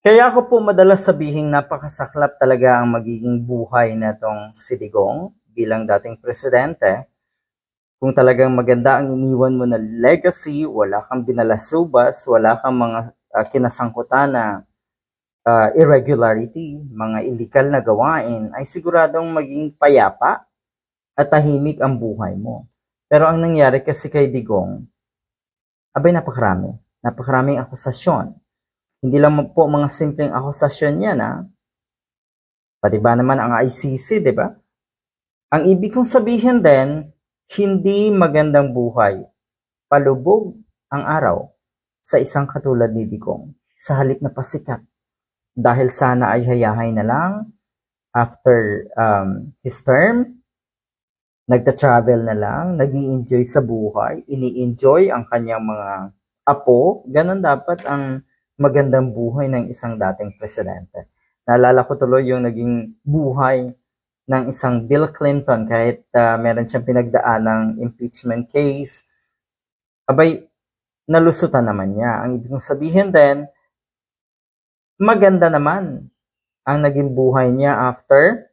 Kaya ako po madalas sabihing napakasaklap talaga ang magiging buhay na tong si bilang dating presidente. Kung talagang maganda ang iniwan mo na legacy, wala kang binalasubas, wala kang mga ah, kinasangkutan na ah, irregularity, mga illegal na gawain, ay siguradong maging payapa at tahimik ang buhay mo. Pero ang nangyari kasi kay Digong, abay napakarami. Napakaraming akusasyon. Hindi lang po mga simpleng akusasyon yan, ha? Pati ba naman ang ICC, di ba? Ang ibig kong sabihin din, hindi magandang buhay. Palubog ang araw sa isang katulad ni Digong sa halip na pasikat. Dahil sana ay hayahay na lang after um, his term, nagta-travel na lang, nag enjoy sa buhay, ini-enjoy ang kanyang mga apo, ganun dapat ang magandang buhay ng isang dating presidente. Naalala ko tuloy yung naging buhay ng isang Bill Clinton kahit ah, meron siyang pinagdaan ng impeachment case. Abay, nalusutan naman niya. Ang ibig kong sabihin din, maganda naman ang naging buhay niya after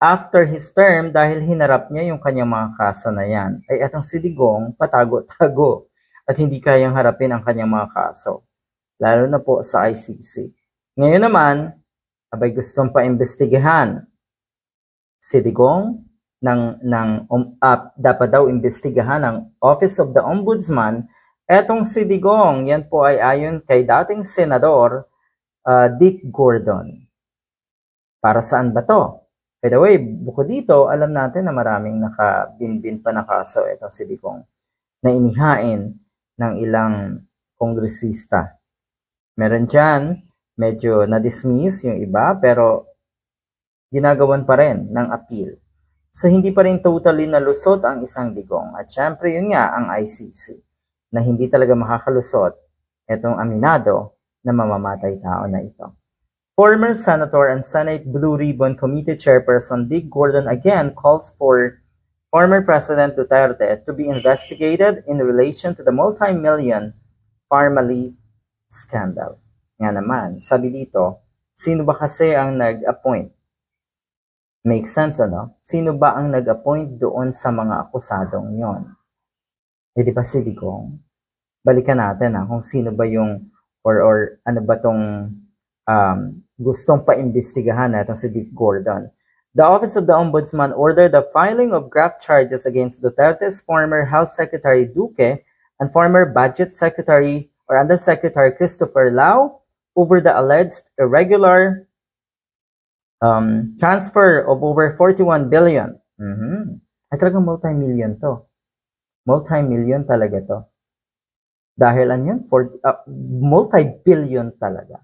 after his term dahil hinarap niya yung kanyang mga kaso na yan. Ay atong si Digong patago-tago at hindi kayang harapin ang kanyang mga kaso. Lalo na po sa ICC. Ngayon naman, abay gustong paimbestigahan si Digong ng, ng um, ah, dapat daw imbestigahan ng Office of the Ombudsman. Etong si Digong, yan po ay ayon kay dating senador ah, Dick Gordon. Para saan ba to? By the way, bukod dito, alam natin na maraming nakabinbin pa na kaso ito si Digong na inihain ng ilang kongresista. Meron dyan, medyo na-dismiss yung iba, pero ginagawan pa rin ng appeal. So, hindi pa rin totally nalusot ang isang digong. At syempre, yun nga ang ICC, na hindi talaga makakalusot itong aminado na mamamatay tao na ito. Former Senator and Senate Blue Ribbon Committee Chairperson Dick Gordon again calls for former President Duterte to be investigated in relation to the multi-million Parmali scandal. Nga naman, sabi dito, sino ba kasi ang nag-appoint? Make sense, ano? Sino ba ang nag-appoint doon sa mga akusadong yon? Eh, di ba si Digong? Balikan natin ha, kung sino ba yung, or, or ano ba tong um, gustong paimbestigahan na itong si Dick Gordon. The Office of the Ombudsman ordered the filing of graft charges against Duterte's former Health Secretary Duque and former Budget Secretary or Undersecretary Christopher Lau over the alleged irregular um, transfer of over 41 billion. Mhm. Ay talagang multi-million to. Multi-million talaga to. Dahil ano yun? For, uh, multi-billion talaga.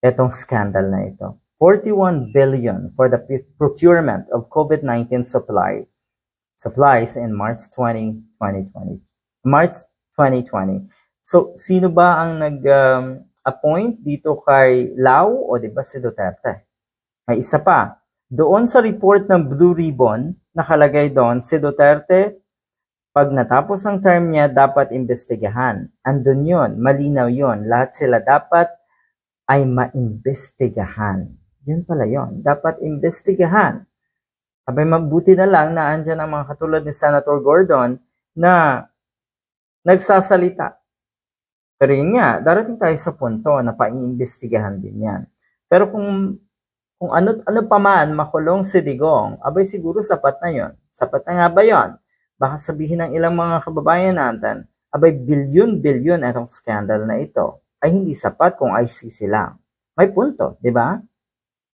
Itong scandal na ito. 41 billion for the p- procurement of COVID-19 supply supplies in March 20, 2020. March 2020. So, sino ba ang nag-appoint dito kay Lau o di ba si Duterte? May isa pa. Doon sa report ng Blue Ribbon, nakalagay doon si Duterte, pag natapos ang term niya, dapat imbestigahan. Andun yun, malinaw yun. Lahat sila dapat ay maimbestigahan. Yun pala yun. Dapat imbestigahan. Abay, mabuti na lang na andyan ang mga katulad ni Senator Gordon na nagsasalita. Pero yun nga, darating tayo sa punto na paiimbestigahan din yan. Pero kung kung ano ano pa man makulong si Digong, abay siguro sapat na yon. Sapat na nga ba yon? Baka sabihin ng ilang mga kababayan natin, abay bilyon-bilyon itong scandal na ito ay hindi sapat kung ICC lang. May punto, di ba?